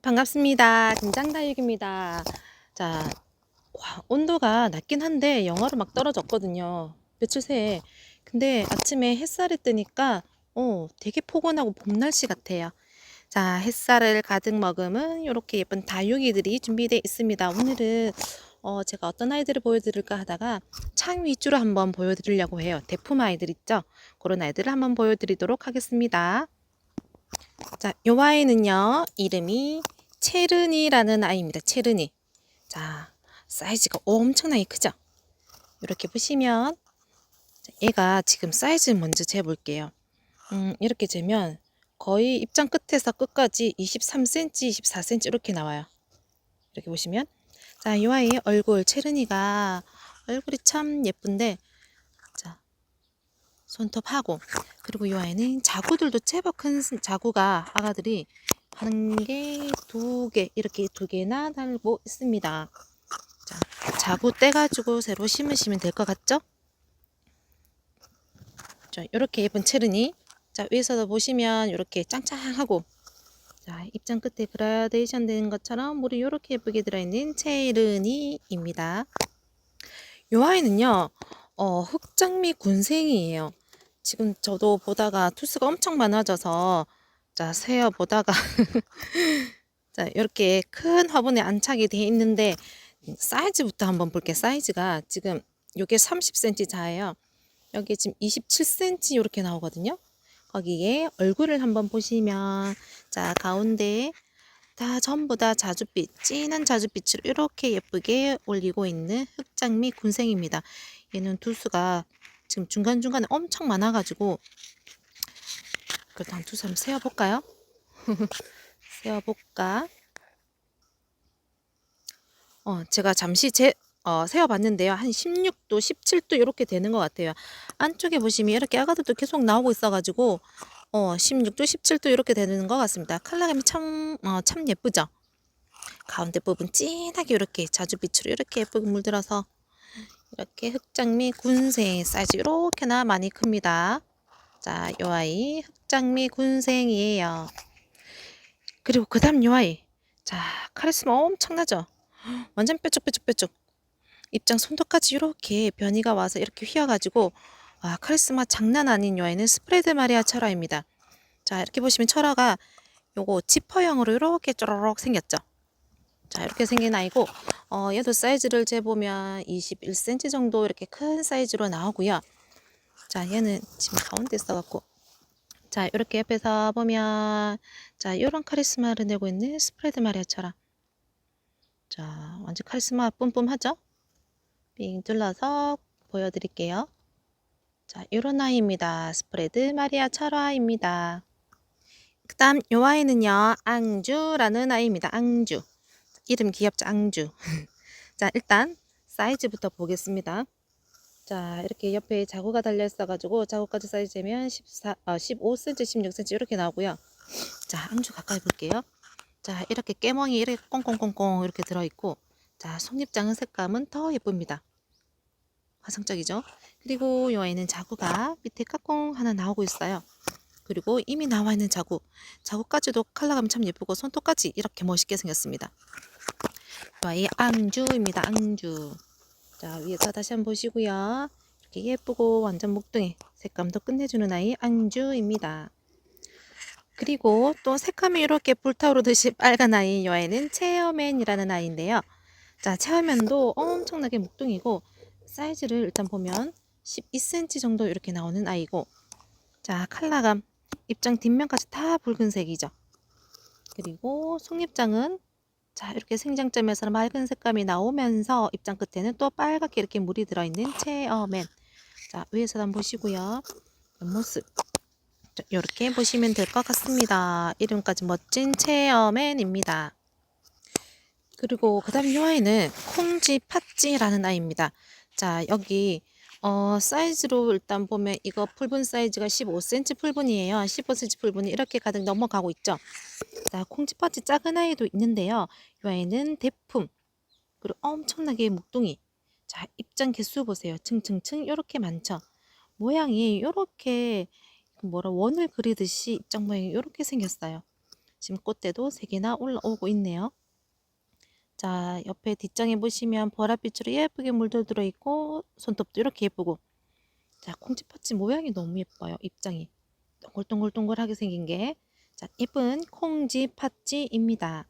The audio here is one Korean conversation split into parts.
반갑습니다. 김장다육입니다. 자, 와, 온도가 낮긴 한데 영하로 막 떨어졌거든요. 며칠 새에. 근데 아침에 햇살이 뜨니까 어, 되게 포근하고 봄 날씨 같아요. 자, 햇살을 가득 머금은 이렇게 예쁜 다육이들이 준비되어 있습니다. 오늘은 어, 제가 어떤 아이들을 보여드릴까 하다가 창 위주로 한번 보여드리려고 해요. 대품 아이들 있죠? 그런 아이들을 한번 보여드리도록 하겠습니다. 자, 요 아이는요, 이름이 체르니라는 아이입니다. 체르니. 자, 사이즈가 엄청나게 크죠? 이렇게 보시면, 자, 얘가 지금 사이즈 먼저 재볼게요. 음, 이렇게 재면 거의 입장 끝에서 끝까지 23cm, 24cm 이렇게 나와요. 이렇게 보시면. 자, 이 아이의 얼굴, 체르니가 얼굴이 참 예쁜데, 자, 손톱하고, 그리고 이 아이는 자구들도 제법 큰 스- 자구가 아가들이 한 개, 두 개, 이렇게 두 개나 달고 있습니다. 자, 자구 떼가지고 새로 심으시면 될 것 같죠? 자, 이렇게 예쁜 체르니. 자, 위에서도 보시면 이렇게 짱짱하고, 자, 입장 끝에 그라데이션 된 것처럼 물이 이렇게 예쁘게 들어있는 체르니입니다. 요 아이는요, 어, 흑장미 군생이에요. 지금 저도 보다가 투수가 엄청 많아져서, 자, 세어 보다가, 자, 이렇게 큰 화분에 안착이 돼 있는데, 사이즈부터 한번 볼게요. 사이즈가 지금 요게 30cm 자예요. 여기 지금 27cm 이렇게 나오거든요. 거기에 얼굴을 한번 보시면, 자, 가운데 다 전부 다 자줏빛, 진한 자줏빛을 이렇게 예쁘게 올리고 있는 흑장미 군생입니다. 얘는 두수가 지금 중간중간에 엄청 많아가지고, 그렇다면 두수 한번 세어볼까요? 세어볼까? 어, 제가 잠시 제, 어, 세어봤는데요. 한 16도, 17도 이렇게 되는 것 같아요. 안쪽에 보시면 이렇게 아가들도 계속 나오고 있어가지고, 어, 16도, 17도 이렇게 되는 것 같습니다. 컬러감이 참, 어, 참 예쁘죠? 가운데 부분 진하게 이렇게 자줏빛으로 이렇게 예쁘게 물들어서 이렇게 흑장미 군생 사이즈 이렇게나 많이 큽니다. 자, 요 아이 흑장미 군생이에요. 그리고 그 다음 요 아이. 자, 카리스마 엄청나죠? 완전 뾰족뾰족뾰족. 입장 손톱까지 이렇게 변이가 와서 이렇게 휘어가지고 와 카리스마 장난 아닌 요 아이는 스프레드 마리아 철화입니다. 자 이렇게 보시면 철화가 요거 지퍼형으로 이렇게 쪼르륵 생겼죠. 자 이렇게 생긴 아이고 어, 얘도 사이즈를 재보면 21cm 정도 이렇게 큰 사이즈로 나오고요. 자 얘는 지금 가운데 있어갖고 자 이렇게 옆에서 보면 자 이런 카리스마를 내고 있는 스프레드 마리아처럼 자 완전 카리스마 뿜뿜하죠? 삥 둘러서 보여드릴게요. 자, 요런 아이입니다. 스프레드 마리아 철화입니다. 그 다음 요 아이는요, 앙주라는 아이입니다. 앙주. 이름 귀엽죠? 앙주. 자, 일단 사이즈부터 보겠습니다. 자, 이렇게 옆에 자구가 달려 있어가지고 자구까지 사이즈 재면 14, 어, 15cm, 16cm 이렇게 나오고요. 자, 앙주 가까이 볼게요. 자, 이렇게 깨멍이 이렇게 꽁꽁꽁꽁 이렇게 들어있고 자, 속립장은 색감은 더 예쁩니다. 화성적이죠? 그리고 이 아이는 자구가 밑에 까꿍 하나 나오고 있어요. 그리고 이미 나와 있는 자구. 자구까지도 컬러감이 참 예쁘고 손톱까지 이렇게 멋있게 생겼습니다. 이 아이 앙주입니다. 앙주. 자, 위에서 다시 한번 보시고요. 이렇게 예쁘고 완전 목등이 색감도 끝내주는 아이 앙주입니다. 그리고 또 색감이 이렇게 불타오르듯이 빨간 아이 이 아이는 체어맨이라는 아이인데요. 자, 체어맨도 엄청나게 목등이고 사이즈를 일단 보면 12cm 정도 이렇게 나오는 아이고 자 컬러감 입장 뒷면까지 다 붉은색이죠 그리고 속립장은 자 이렇게 생장점에서 맑은 색감이 나오면서 입장 끝에는 또 빨갛게 이렇게 물이 들어있는 체어맨. 자 위에서 한번 보시고요. 옆모습. 이렇게 보시면 될 것 같습니다. 이름까지 멋진 체어맨입니다. 그리고 그 다음 이 아이는 콩지 팥지라는 아이입니다. 자, 여기 어, 사이즈로 일단 보면 이거 풀분 사이즈가 15cm 풀분이에요. 15cm 풀분이 이렇게 가득 넘어가고 있죠. 자, 콩쥐팥이 작은 아이도 있는데요. 이 아이는 대품. 그리고 엄청나게 목둥이. 자, 입장 개수 보세요. 층층층 이렇게 많죠. 모양이 이렇게 뭐라 원을 그리듯이 입장 모양이 이렇게 생겼어요. 지금 꽃대도 3개나 올라오고 있네요. 자, 옆에 뒷장에 보시면 보랏빛으로 예쁘게 물도 들어 있고 손톱도 이렇게 예쁘고 자, 콩쥐팥쥐 모양이 너무 예뻐요. 입장이 동글동글동글하게 생긴 게 자, 예쁜 콩쥐팥쥐입니다.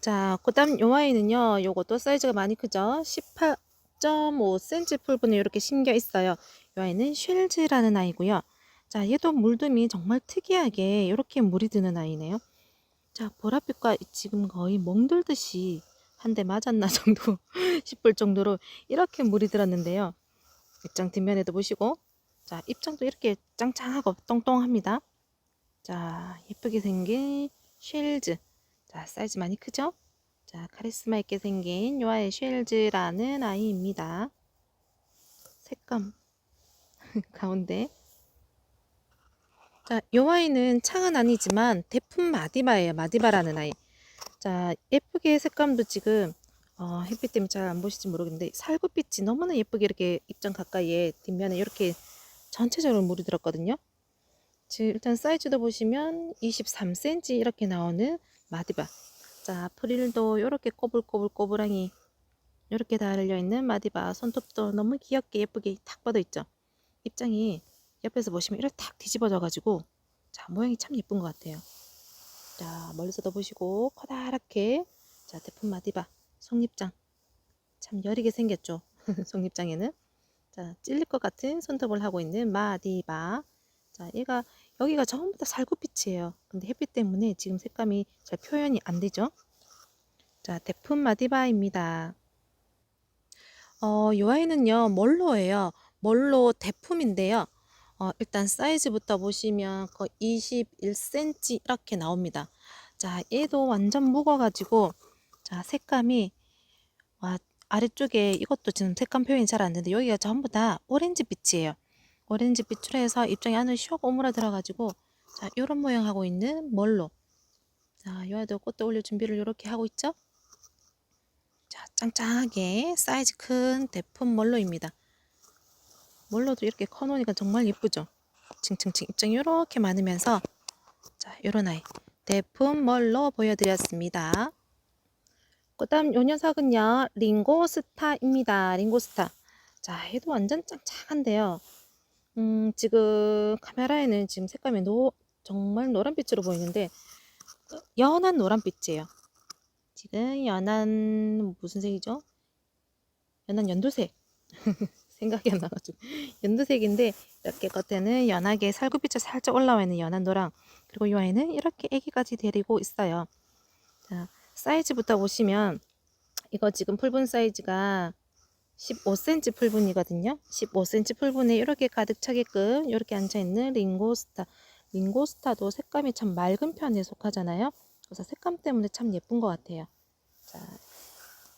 자, 그 다음 요 아이는요. 요것도 사이즈가 많이 크죠? 18.5cm 풀분에 이렇게 심겨 있어요. 요 아이는 쉘즈라는 아이고요. 자, 얘도 물듬이 정말 특이하게 이렇게 물이 드는 아이네요. 자, 보랏빛과 지금 거의 멍들듯이 한 대 맞았나 정도 싶을 정도로 이렇게 물이 들었는데요. 입장 뒷면에도 보시고 자, 입장도 이렇게 짱짱하고 똥똥합니다. 자, 예쁘게 생긴 쉘즈. 자, 사이즈 많이 크죠? 자, 카리스마 있게 생긴 요아의 쉘즈라는 아이입니다. 색감 가운데. 자, 요 아이는 창은 아니지만 대품 마디바예요. 마디바라는 아이. 자, 예쁘게 색감도 지금 어, 햇빛 때문에 잘 안 보실지 모르겠는데 살구빛이 너무나 예쁘게 이렇게 입장 가까이에 뒷면에 이렇게 전체적으로 물이 들었거든요. 지금 일단 사이즈도 보시면 23cm 이렇게 나오는 마디바. 자, 프릴도 이렇게 꼬불꼬불꼬불하니 이렇게 달려 있는 마디바. 손톱도 너무 귀엽게 예쁘게 탁 뻗어 있죠. 입장이 옆에서 보시면 이렇게 탁 뒤집어져 가지고 자, 모양이 참 예쁜 것 같아요. 자, 멀리서도 보시고 커다랗게 자, 대품 마디바 속립장 참 여리게 생겼죠. 속립장에는 자, 찔릴 것 같은 손톱을 하고 있는 마디바. 자, 얘가 여기가 전부 다 살구빛이에요. 근데 햇빛 때문에 지금 색감이 잘 표현이 안 되죠. 자, 대품 마디바입니다. 어, 요 아이는요, 멀로예요. 멀로 대품인데요. 어, 일단 사이즈부터 보시면 거의 21cm 이렇게 나옵니다. 자, 얘도 완전 묵어가지고, 자, 색감이, 와, 아래쪽에 이것도 지금 색감 표현이 잘 안 되는데, 여기가 전부 다 오렌지 빛이에요. 오렌지 빛으로 해서 입장이 안으로 슉 오므라들어가지고, 자, 요런 모양 하고 있는 멀로. 자, 요아도 꽃도 올릴 준비를 이렇게 하고 있죠? 자, 짱짱하게 사이즈 큰 대품 멀로입니다. 멀로도 이렇게 커 놓으니까 정말 예쁘죠? 층층층 입장이 이렇게 많으면서 자, 요런 아이 대품 멀로 보여드렸습니다. 그 다음 요 녀석은요 링고스타입니다. 링고스타 자 얘도 완전 짱짱한데요. 음, 지금 카메라에는 지금 색감이 노, 정말 노란빛으로 보이는데 연한 노란빛이에요. 지금 연한 무슨 색이죠? 연한 연두색 생각이 안 나가지고 연두색인데 이렇게 겉에는 연하게 살구빛이 살짝 올라와 있는 연한 노랑 그리고 이 아이는 이렇게 애기까지 데리고 있어요. 자 사이즈부터 보시면 이거 지금 풀분 사이즈가 15cm 풀분이거든요. 15cm 풀분에 이렇게 가득 차게끔 이렇게 앉아있는 링고스타. 링고스타도 색감이 참 맑은 편에 속하잖아요. 그래서 색감 때문에 참 예쁜 것 같아요. 자,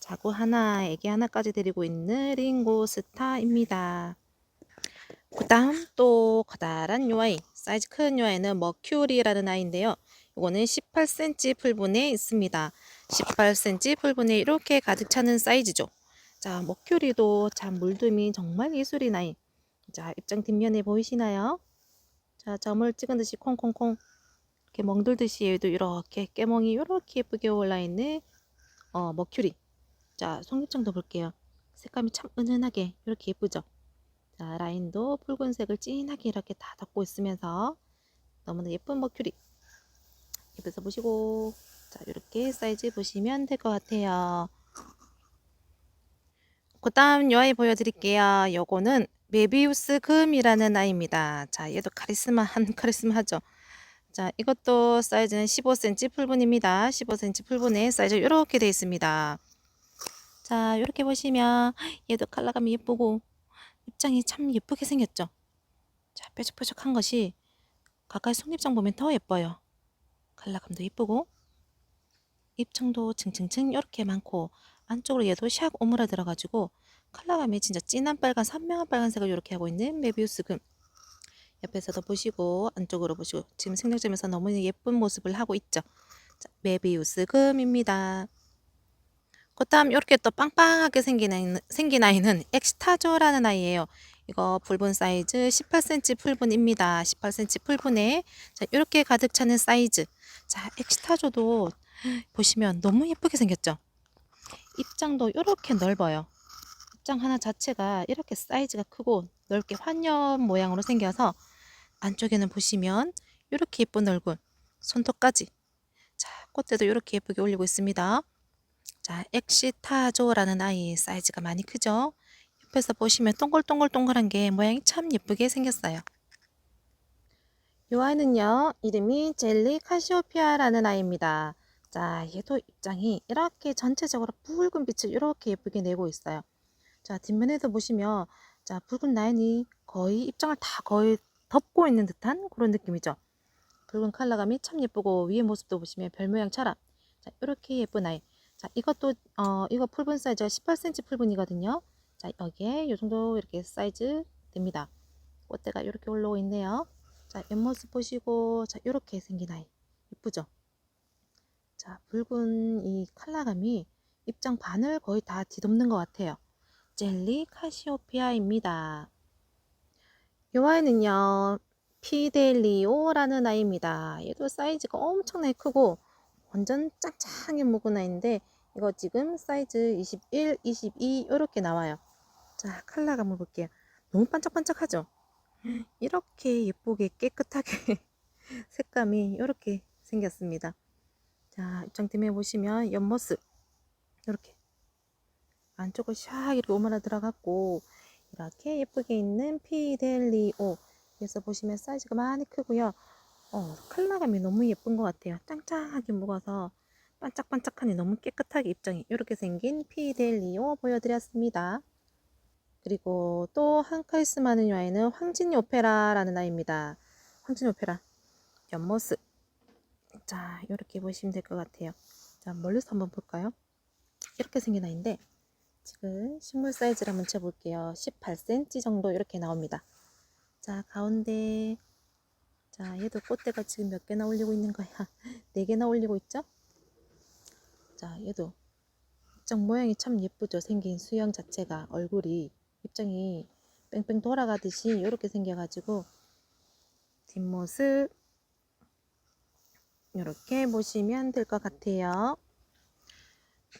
자구 하나, 애기 하나까지 데리고 있는 링고스타입니다. 그 다음 또 커다란 요 아이, 사이즈 큰 요 아이는 머큐리라는 아이인데요. 이거는 18cm 풀분에 있습니다. 18cm 풀분에 이렇게 가득 차는 사이즈죠. 자, 머큐리도 참 물듬이 정말 예술이 나이. 자, 입장 뒷면에 보이시나요? 자, 점을 찍은 듯이 콩콩콩 이렇게 멍들듯이 얘도 이렇게 깨멍이 이렇게 예쁘게 올라있는 어, 머큐리. 자, 속립장도 볼게요. 색감이 참 은은하게 이렇게 예쁘죠? 자, 라인도 붉은색을 진하게 이렇게 다 덮고 있으면서 너무나 예쁜 머큐리. 옆에서 보시고 자, 이렇게 사이즈 보시면 될 것 같아요. 그 다음 요 아이 보여드릴게요. 요거는 메비우스 금이라는 아이입니다. 자, 얘도 카리스마 한 카리스마하죠. 자, 이것도 사이즈는 15cm 풀분입니다. 15cm 풀분에 사이즈 이렇게 되어 있습니다. 자, 이렇게 보시면 얘도 컬러감이 예쁘고 입장이 참 예쁘게 생겼죠. 자, 뾰족뾰족한 것이 가까이 속립장 보면 더 예뻐요. 컬러감도 예쁘고 입장도 층층층 이렇게 많고 안쪽으로 얘도 샥 오므라들어 가지고 컬러감이 진짜 진한 빨간 선명한 빨간색을 이렇게 하고 있는 메비우스 금 옆에서도 보시고 안쪽으로 보시고 지금 생략점에서 너무 예쁜 모습을 하고 있죠 자, 메비우스 금입니다 그 다음 이렇게 또 빵빵하게 생긴 아이는, 생긴 아이는 엑스타조라는 아이예요 이거 풀분 사이즈 18cm 풀분입니다. 18cm 풀분에 자, 이렇게 가득 차는 사이즈. 자, 엑시타조도 보시면 너무 예쁘게 생겼죠? 입장도 이렇게 넓어요. 입장 하나 자체가 이렇게 사이즈가 크고 넓게 환엽 모양으로 생겨서 안쪽에는 보시면 이렇게 예쁜 얼굴, 손톱까지. 자, 꽃대도 이렇게 예쁘게 올리고 있습니다. 자, 엑시타조라는 아이 사이즈가 많이 크죠? 옆에서 보시면 동글동글동글한 게 모양이 참 예쁘게 생겼어요. 이 아이는요, 이름이 젤리 카시오피아라는 아이입니다. 자, 얘도 입장이 이렇게 전체적으로 붉은 빛을 이렇게 예쁘게 내고 있어요. 자, 뒷면에도 보시면, 자, 붉은 라인이 거의 입장을 다 거의 덮고 있는 듯한 그런 느낌이죠. 붉은 컬러감이 참 예쁘고, 위에 모습도 보시면 별 모양처럼, 자, 이렇게 예쁜 아이. 자, 이것도, 어, 이거 풀분 사이즈가 18cm 풀분이거든요. 자, 여기에 이 정도 이렇게 사이즈 됩니다. 꽃대가 이렇게 올라오고 있네요. 자, 옆모습 보시고, 자, 이렇게 생긴 아이. 예쁘죠? 자, 붉은 이 컬러감이 입장 반을 거의 다 뒤덮는 것 같아요. 젤리 카시오피아입니다. 이 아이는요, 피델리오라는 아이입니다. 얘도 사이즈가 엄청나게 크고, 완전 짱짱하게 묵은 아이인데, 이거 지금 사이즈 21, 22 이렇게 나와요. 자, 컬러감을 볼게요. 너무 반짝반짝하죠? 이렇게 예쁘게 깨끗하게 색감이 이렇게 생겼습니다. 자, 입장팀에 보시면 옆모습 이렇게 안쪽을 샥 이렇게 오므라 들어갔고 이렇게 예쁘게 있는 피델리오 그래서 보시면 사이즈가 많이 크고요. 어, 컬러감이 너무 예쁜 것 같아요. 짱짱하게 묵어서 반짝반짝하니 너무 깨끗하게 입장이 이렇게 생긴 피델리오 보여드렸습니다. 그리고 또 한 카리스마는 아이는 황진이 오페라라는 아이입니다. 황진이 오페라 옆모습 자 이렇게 보시면 될 것 같아요. 자 멀리서 한번 볼까요? 이렇게 생긴 아이인데 지금 식물 사이즈를 한번 재볼게요. 18cm 정도 이렇게 나옵니다. 자 가운데 자 얘도 꽃대가 지금 몇 개나 올리고 있는 거야? 네 개나 올리고 있죠? 자 얘도 입장 모양이 참 예쁘죠? 생긴 수영 자체가 얼굴이 입장이 뺑뺑 돌아가듯이 이렇게 생겨가지고 뒷모습 이렇게 보시면 될 것 같아요.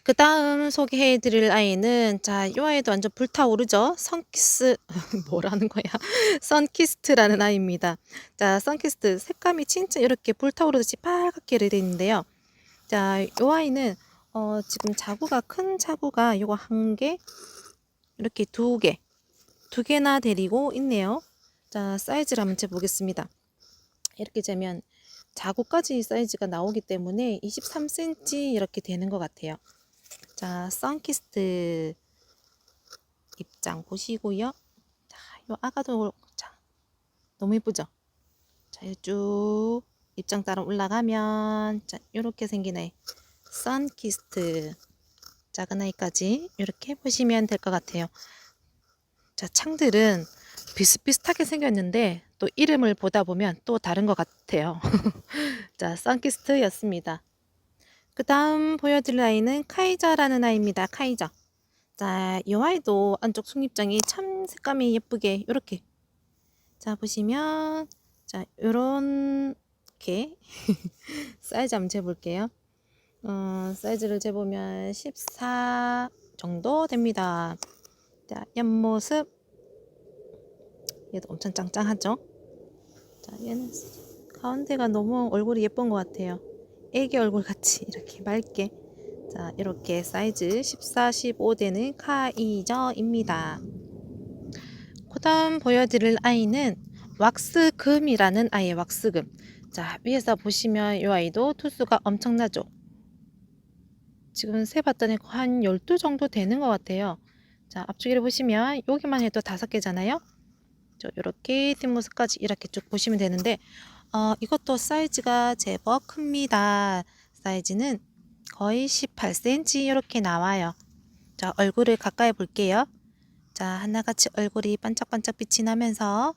그 다음 소개해 드릴 아이는 자, 이 아이도 완전 불타오르죠? 선키스 뭐라는 거야? 선키스트라는 아이입니다. 자, 선키스트 색감이 진짜 이렇게 불타오르듯이 빨갛게 되어 있는데요. 자, 이 아이는 어, 지금 자구가 큰 자구가 요거 한 개, 이렇게 두 개, 두 개나 데리고 있네요. 자, 사이즈를 한번 재보겠습니다. 이렇게 재면 자구까지 사이즈가 나오기 때문에 23cm 이렇게 되는 것 같아요. 자, 선키스트 입장 보시고요. 자, 요 아가도 자, 너무 예쁘죠? 자, 쭉 입장 따라 올라가면 자, 이렇게 생긴 애 선키스트 작은 아이까지 이렇게 보시면 될 것 같아요. 자, 창들은 비슷비슷하게 생겼는데 또 이름을 보다 보면 또 다른 것 같아요. 자, 선키스트였습니다. 그 다음 보여드릴 아이는 카이저라는 아이입니다. 카이저. 자, 이 아이도 안쪽 속립장이 참 색감이 예쁘게 이렇게 자 보시면 자 요렇게 사이즈 한번 재볼게요. 어, 사이즈를 재보면 14 정도 됩니다. 자, 옆모습 얘도 엄청 짱짱하죠? 자, 얘는 가운데가 너무 얼굴이 예쁜 것 같아요. 애기 얼굴 같이 이렇게 맑게. 자, 이렇게 사이즈 14, 15 되는 카이저입니다. 그 다음 보여드릴 아이는 왁스금이라는 아이의 왁스금. 자, 위에서 보시면 이 아이도 투수가 엄청나죠? 지금 세봤더니 한 12 정도 되는 것 같아요. 자, 앞쪽에 보시면 여기만 해도 다섯 개잖아요. 이렇게 뒷모습까지 이렇게 쭉 보시면 되는데 어, 이것도 사이즈가 제법 큽니다. 사이즈는 거의 18cm 이렇게 나와요. 자, 얼굴을 가까이 볼게요. 자, 하나같이 얼굴이 반짝반짝 빛이 나면서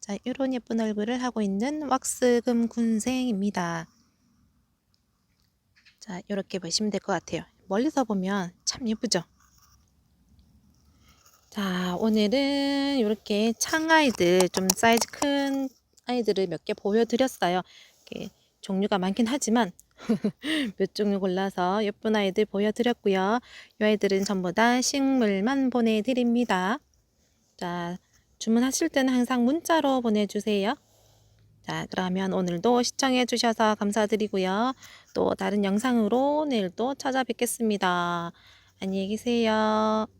자, 이런 예쁜 얼굴을 하고 있는 왁스금 군생입니다. 자, 이렇게 보시면 될 것 같아요. 멀리서 보면 참 예쁘죠? 자, 오늘은 이렇게 창아이들, 좀 사이즈 큰 아이들을 몇 개 보여드렸어요. 이렇게 종류가 많긴 하지만 몇 종류 골라서 예쁜 아이들 보여드렸고요. 이 아이들은 전부 다 식물만 보내드립니다. 자, 주문하실 때는 항상 문자로 보내주세요. 자, 그러면 오늘도 시청해 주셔서 감사드리고요. 또 다른 영상으로 내일 또 찾아뵙겠습니다. 안녕히 계세요.